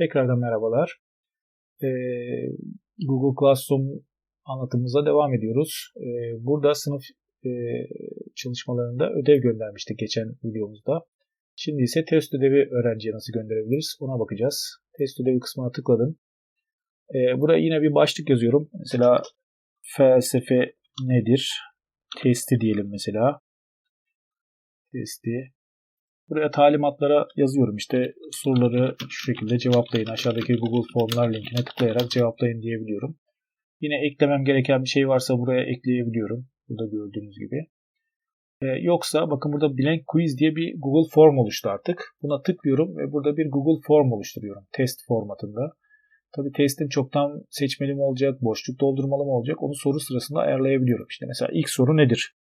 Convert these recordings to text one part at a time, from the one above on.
Tekrardan merhabalar. Ee, Google Classroom anlatımımıza devam ediyoruz. Ee, burada sınıf e, çalışmalarında ödev göndermiştik geçen videomuzda. Şimdi ise test ödevi öğrenciye nasıl gönderebiliriz ona bakacağız. Test ödevi kısmına tıkladım. Ee, buraya yine bir başlık yazıyorum. Mesela felsefe nedir? Testi diyelim mesela. Testi. Buraya talimatlara yazıyorum. İşte soruları şu şekilde cevaplayın. Aşağıdaki Google Formlar linkine tıklayarak cevaplayın diyebiliyorum. Yine eklemem gereken bir şey varsa buraya ekleyebiliyorum. Burada gördüğünüz gibi. Ee, yoksa bakın burada blank quiz diye bir Google Form oluştu artık. Buna tıklıyorum ve burada bir Google Form oluşturuyorum. Test formatında. Tabii testim çoktan seçmeli mi olacak, boşluk doldurmalı mı olacak onu soru sırasında ayarlayabiliyorum. İşte mesela ilk soru nedir?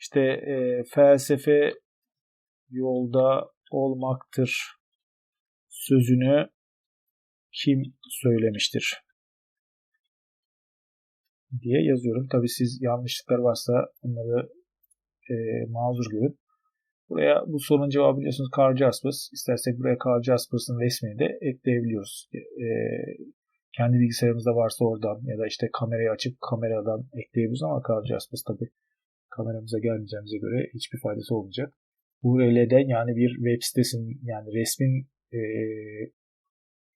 İşte e, felsefe yolda olmaktır sözünü kim söylemiştir diye yazıyorum. Tabi siz yanlışlıklar varsa bunları e, mazur görün. Buraya bu sorunun cevabı biliyorsunuz Carl Jaspers. İstersek buraya Carl Jaspers'ın resmini de ekleyebiliyoruz. E, kendi bilgisayarımızda varsa oradan ya da işte kamerayı açıp kameradan ekleyebiliriz ama Carl Jaspers tabi kameramıza gelmeyeceğimize göre hiçbir faydası olmayacak. URL'den yani bir web sitesinin yani resmin e,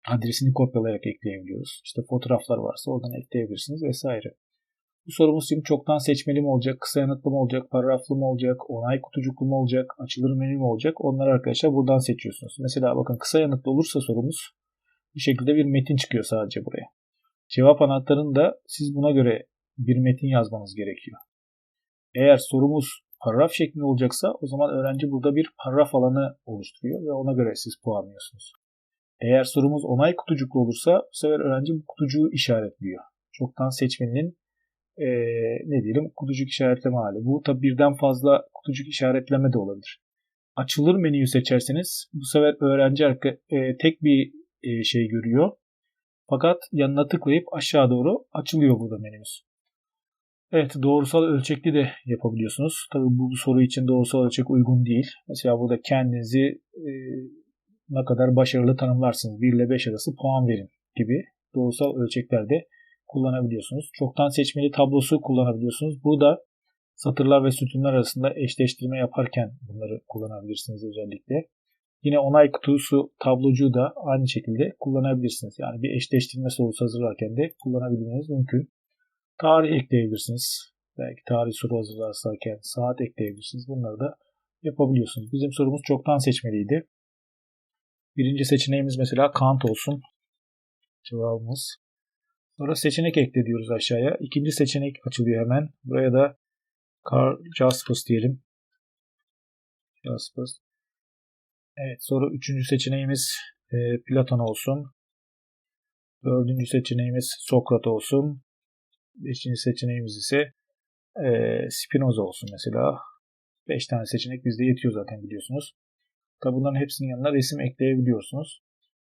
adresini kopyalayarak ekleyebiliyoruz. İşte fotoğraflar varsa oradan ekleyebilirsiniz vesaire. Bu sorumuz şimdi çoktan seçmeli mi olacak, kısa yanıtlı mı olacak, paragraflı mı olacak, onay kutucuklu mu olacak, açılır menü mü olacak? Onları arkadaşlar buradan seçiyorsunuz. Mesela bakın kısa yanıtlı olursa sorumuz bir şekilde bir metin çıkıyor sadece buraya. Cevap anahtarını da siz buna göre bir metin yazmanız gerekiyor. Eğer sorumuz paragraf şeklinde olacaksa o zaman öğrenci burada bir paragraf alanı oluşturuyor ve ona göre siz puanlıyorsunuz. Eğer sorumuz onay kutucuklu olursa bu sefer öğrenci bu kutucuğu işaretliyor. Çoktan seçmenin e, ne diyelim kutucuk işaretleme hali. Bu tabi birden fazla kutucuk işaretleme de olabilir. Açılır menüyü seçerseniz bu sefer öğrenci e, tek bir e, şey görüyor. Fakat yanına tıklayıp aşağı doğru açılıyor burada menümüz. Evet doğrusal ölçekli de yapabiliyorsunuz. Tabi bu, soru için doğrusal ölçek uygun değil. Mesela burada kendinizi e, ne kadar başarılı tanımlarsınız. 1 ile 5 arası puan verin gibi doğrusal ölçeklerde kullanabiliyorsunuz. Çoktan seçmeli tablosu kullanabiliyorsunuz. Burada satırlar ve sütunlar arasında eşleştirme yaparken bunları kullanabilirsiniz özellikle. Yine onay kutusu tablocu da aynı şekilde kullanabilirsiniz. Yani bir eşleştirme sorusu hazırlarken de kullanabilmeniz mümkün. Tarih ekleyebilirsiniz. Belki tarih soru hazırlarken saat ekleyebilirsiniz. Bunları da yapabiliyorsunuz. Bizim sorumuz çoktan seçmeliydi. Birinci seçeneğimiz mesela Kant olsun. Cevabımız. Sonra seçenek ekle diyoruz aşağıya. İkinci seçenek açılıyor hemen. Buraya da Carl Jaspers diyelim. Jaspers. Evet sonra üçüncü seçeneğimiz e, Platon olsun. Dördüncü seçeneğimiz Sokrat olsun. Beşinci seçeneğimiz ise e, Spinoza olsun mesela. Beş tane seçenek bizde yetiyor zaten biliyorsunuz. Tabi bunların hepsinin yanına resim ekleyebiliyorsunuz.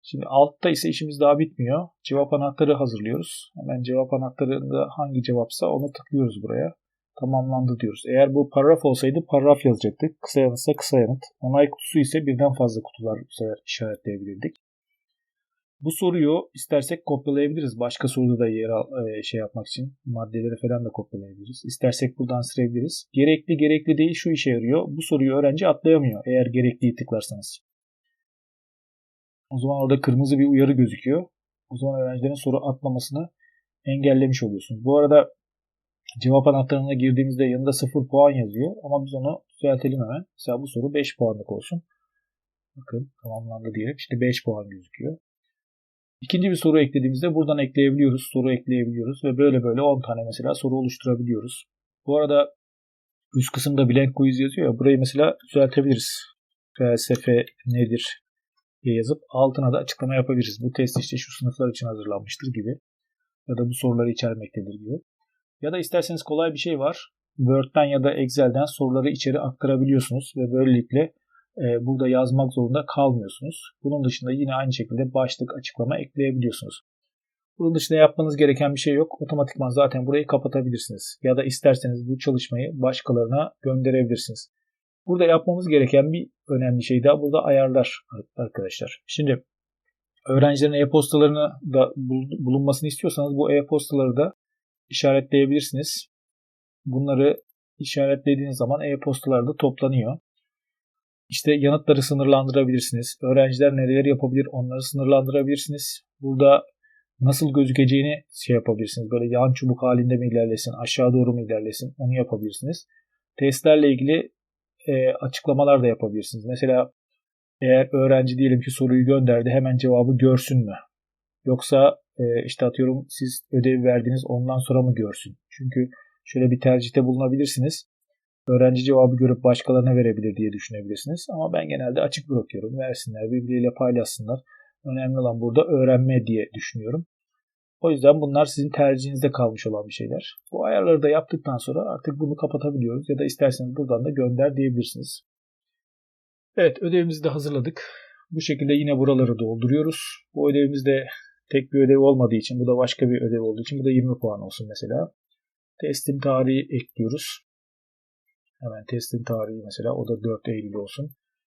Şimdi altta ise işimiz daha bitmiyor. Cevap anahtarı hazırlıyoruz. Hemen cevap anahtarında hangi cevapsa onu tıklıyoruz buraya. Tamamlandı diyoruz. Eğer bu paragraf olsaydı paragraf yazacaktık. Kısa yanıtsa kısa yanıt. Onay kutusu ise birden fazla kutular işaretleyebilirdik. Bu soruyu istersek kopyalayabiliriz. Başka soruda da yer al, e, şey yapmak için maddeleri falan da kopyalayabiliriz. İstersek buradan silebiliriz. Gerekli gerekli değil şu işe yarıyor. Bu soruyu öğrenci atlayamıyor eğer gerekliyi tıklarsanız. O zaman orada kırmızı bir uyarı gözüküyor. O zaman öğrencilerin soru atlamasını engellemiş oluyorsunuz. Bu arada cevap anahtarına girdiğimizde yanında 0 puan yazıyor. Ama biz onu düzeltelim hemen. Mesela bu soru 5 puanlık olsun. Bakın tamamlandı diyelim. İşte 5 puan gözüküyor. İkinci bir soru eklediğimizde buradan ekleyebiliyoruz. Soru ekleyebiliyoruz ve böyle böyle 10 tane mesela soru oluşturabiliyoruz. Bu arada üst kısımda blank quiz yazıyor ya burayı mesela düzeltebiliriz. Felsefe nedir diye yazıp altına da açıklama yapabiliriz. Bu test işte şu sınıflar için hazırlanmıştır gibi ya da bu soruları içermektedir gibi. Ya da isterseniz kolay bir şey var. Word'den ya da Excel'den soruları içeri aktarabiliyorsunuz ve böylelikle e, burada yazmak zorunda kalmıyorsunuz. Bunun dışında yine aynı şekilde başlık açıklama ekleyebiliyorsunuz. Bunun dışında yapmanız gereken bir şey yok. Otomatikman zaten burayı kapatabilirsiniz. Ya da isterseniz bu çalışmayı başkalarına gönderebilirsiniz. Burada yapmamız gereken bir önemli şey daha burada ayarlar arkadaşlar. Şimdi öğrencilerin e-postalarını da bulunmasını istiyorsanız bu e-postaları da işaretleyebilirsiniz. Bunları işaretlediğiniz zaman e-postalar da toplanıyor. İşte yanıtları sınırlandırabilirsiniz. Öğrenciler neler yapabilir onları sınırlandırabilirsiniz. Burada nasıl gözükeceğini şey yapabilirsiniz. Böyle yan çubuk halinde mi ilerlesin, aşağı doğru mu ilerlesin onu yapabilirsiniz. Testlerle ilgili e, açıklamalar da yapabilirsiniz. Mesela eğer öğrenci diyelim ki soruyu gönderdi hemen cevabı görsün mü? Yoksa e, işte atıyorum siz ödevi verdiniz ondan sonra mı görsün? Çünkü şöyle bir tercihte bulunabilirsiniz. Öğrenci cevabı görüp başkalarına verebilir diye düşünebilirsiniz. Ama ben genelde açık bırakıyorum. Versinler, birbiriyle paylaşsınlar. Önemli olan burada öğrenme diye düşünüyorum. O yüzden bunlar sizin tercihinizde kalmış olan bir şeyler. Bu ayarları da yaptıktan sonra artık bunu kapatabiliyoruz ya da isterseniz buradan da gönder diyebilirsiniz. Evet ödevimizi de hazırladık. Bu şekilde yine buraları dolduruyoruz. Bu ödevimiz de tek bir ödev olmadığı için bu da başka bir ödev olduğu için bu da 20 puan olsun mesela. Teslim tarihi ekliyoruz. Hemen teslim tarihi mesela o da 4 Eylül olsun.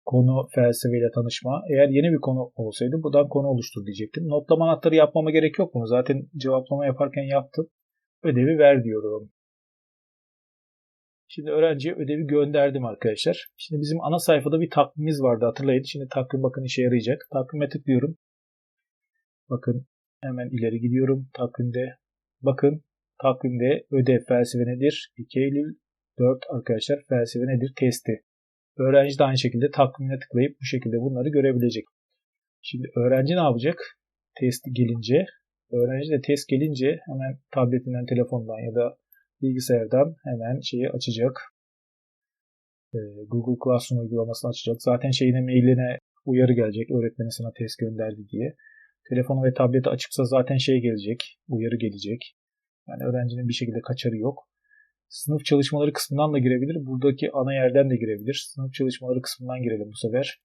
Konu felsefeyle tanışma. Eğer yeni bir konu olsaydı buradan konu oluştur diyecektim. Notlama anahtarı yapmama gerek yok mu? Zaten cevaplama yaparken yaptım. Ödevi ver diyorum. Şimdi öğrenciye ödevi gönderdim arkadaşlar. Şimdi bizim ana sayfada bir takvimimiz vardı hatırlayın. Şimdi takvim bakın işe yarayacak. Takvime tıklıyorum. Bakın hemen ileri gidiyorum. Takvimde bakın takvimde ödev felsefe nedir? 2 Eylül 4 arkadaşlar felsefe nedir? Testi. Öğrenci de aynı şekilde takvimine tıklayıp bu şekilde bunları görebilecek. Şimdi öğrenci ne yapacak? Test gelince öğrenci de test gelince hemen tabletinden, telefondan ya da bilgisayardan hemen şeyi açacak. Ee, Google Classroom uygulamasını açacak. Zaten şeyine mailine uyarı gelecek. Öğretmeni sana test gönderdi diye. Telefonu ve tableti açıksa zaten şey gelecek. Uyarı gelecek. Yani öğrencinin bir şekilde kaçarı yok. Sınıf çalışmaları kısmından da girebilir. Buradaki ana yerden de girebilir. Sınıf çalışmaları kısmından girelim bu sefer.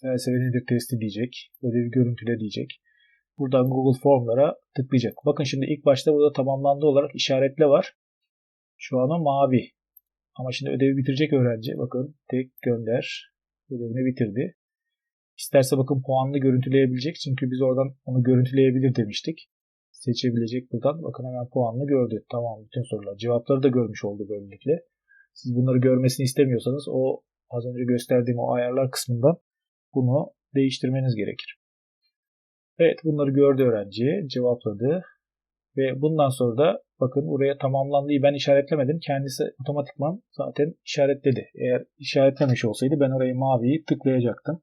Felsefe nedir testi diyecek. Ödevi görüntüle diyecek. Buradan Google Formlara tıklayacak. Bakın şimdi ilk başta burada tamamlandı olarak işaretle var. Şu an o mavi. Ama şimdi ödevi bitirecek öğrenci. Bakın tek gönder. Ödevini bitirdi. İsterse bakın puanını görüntüleyebilecek. Çünkü biz oradan onu görüntüleyebilir demiştik. Seçebilecek buradan. Bakın hemen puanını gördü. Tamam bütün sorular. Cevapları da görmüş oldu böylelikle. Siz bunları görmesini istemiyorsanız o az önce gösterdiğim o ayarlar kısmından bunu değiştirmeniz gerekir. Evet bunları gördü öğrenci. Cevapladı. Ve bundan sonra da bakın buraya tamamlandığı ben işaretlemedim. Kendisi otomatikman zaten işaretledi. Eğer işaretlemiş olsaydı ben orayı maviyi tıklayacaktım.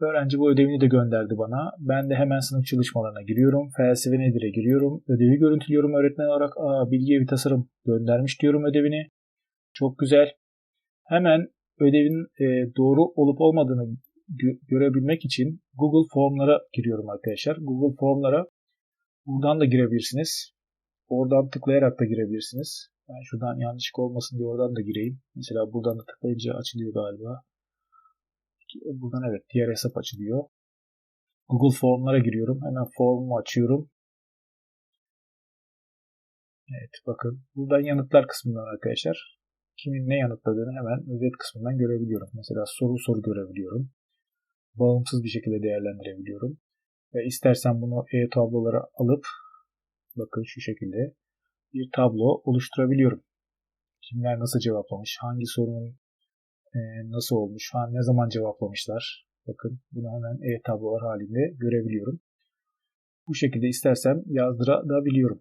Öğrenci bu ödevini de gönderdi bana. Ben de hemen sınıf çalışmalarına giriyorum. Felsefe nedir'e giriyorum. Ödevi görüntülüyorum öğretmen olarak. Aa, bilgi evi tasarım göndermiş diyorum ödevini. Çok güzel. Hemen ödevin e, doğru olup olmadığını gö- görebilmek için Google Formlara giriyorum arkadaşlar. Google Formlara buradan da girebilirsiniz. Oradan tıklayarak da girebilirsiniz. Ben şuradan yanlışlık olmasın diye oradan da gireyim. Mesela buradan da tıklayınca açılıyor galiba. Buradan evet diğer hesap açılıyor. Google Formlara giriyorum. Hemen formumu açıyorum. Evet bakın. Buradan yanıtlar kısmından arkadaşlar. Kimin ne yanıtladığını hemen özet kısmından görebiliyorum. Mesela soru soru görebiliyorum bağımsız bir şekilde değerlendirebiliyorum. Ve istersen bunu e-tablolara alıp bakın şu şekilde bir tablo oluşturabiliyorum. Kimler nasıl cevaplamış, hangi sorunun e, nasıl olmuş, ha, ne zaman cevaplamışlar. Bakın bunu hemen e-tablolar halinde görebiliyorum. Bu şekilde istersem yazdırabiliyorum.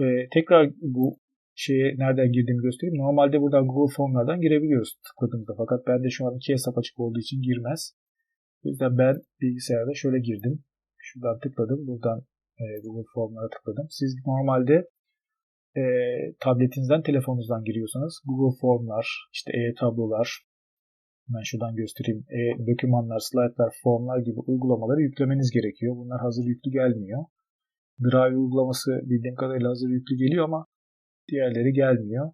E, tekrar bu şeye nereden girdiğimi göstereyim. Normalde buradan Google Formlardan girebiliyoruz tıkladığımızda. Fakat bende şu an iki hesap açık olduğu için girmez. O yüzden ben bilgisayarda şöyle girdim. Şuradan tıkladım. Buradan e, Google Formlara tıkladım. Siz normalde e, tabletinizden, telefonunuzdan giriyorsanız Google Formlar, işte e-tablolar, ben şuradan göstereyim. E, dokümanlar, slaytlar, formlar gibi uygulamaları yüklemeniz gerekiyor. Bunlar hazır yüklü gelmiyor. Drive uygulaması bildiğim kadarıyla hazır yüklü geliyor ama diğerleri gelmiyor.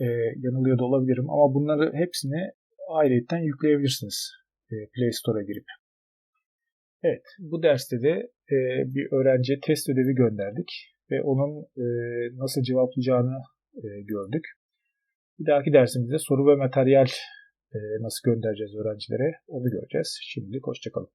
E, yanılıyor da olabilirim ama bunları hepsini ayrıyetten yükleyebilirsiniz. E, Play Store'a girip. Evet, bu derste de e, bir öğrenciye test ödevi gönderdik ve onun e, nasıl cevaplayacağını gördük. Bir dahaki dersimizde soru ve materyal nasıl göndereceğiz öğrencilere onu göreceğiz. Şimdilik hoşçakalın.